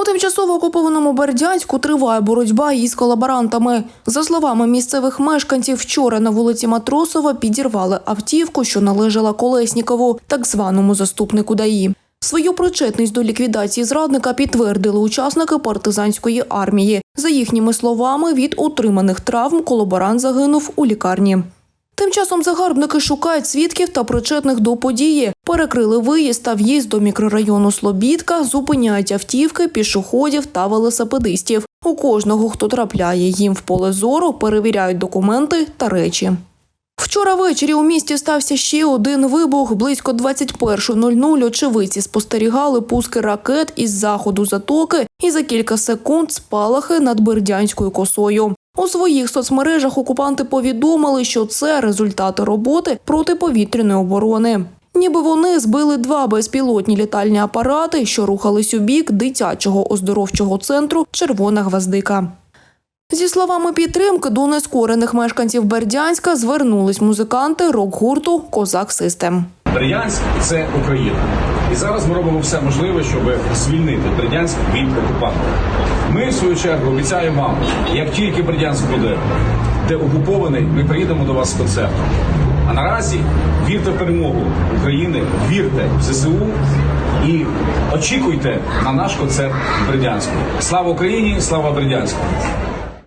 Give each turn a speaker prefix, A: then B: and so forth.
A: У тимчасово окупованому Бердянську триває боротьба із колаборантами. За словами місцевих мешканців, вчора на вулиці Матросова підірвали автівку, що належала Колеснікову, так званому заступнику ДАІ. Свою причетність до ліквідації зрадника підтвердили учасники партизанської армії. За їхніми словами, від отриманих травм колаборант загинув у лікарні. Тим часом загарбники шукають свідків та причетних до події. Перекрили виїзд та в'їзд до мікрорайону Слобідка, зупиняють автівки, пішоходів та велосипедистів. У кожного, хто трапляє їм в поле зору, перевіряють документи та речі. Вчора ввечері у місті стався ще один вибух. Близько 21.00 очевидці спостерігали пуски ракет із заходу затоки і за кілька секунд спалахи над Бердянською косою. У своїх соцмережах окупанти повідомили, що це результати роботи протиповітряної оборони. Ніби вони збили два безпілотні літальні апарати, що рухались у бік дитячого оздоровчого центру Червона гвоздика. Зі словами підтримки до нескорених мешканців Бердянська звернулись музиканти рок-гурту Козак Систем.
B: Бердянськ це Україна. І зараз ми робимо все можливе, щоб звільнити Бердянськ від окупантів. Ми, в свою чергу, обіцяємо вам, як тільки Бердянськ буде деокупований, ми приїдемо до вас з концертом. А наразі вірте в перемогу України, вірте в ЗСУ і очікуйте на наш концерт в Бердянську. Слава Україні! Слава Бердянську!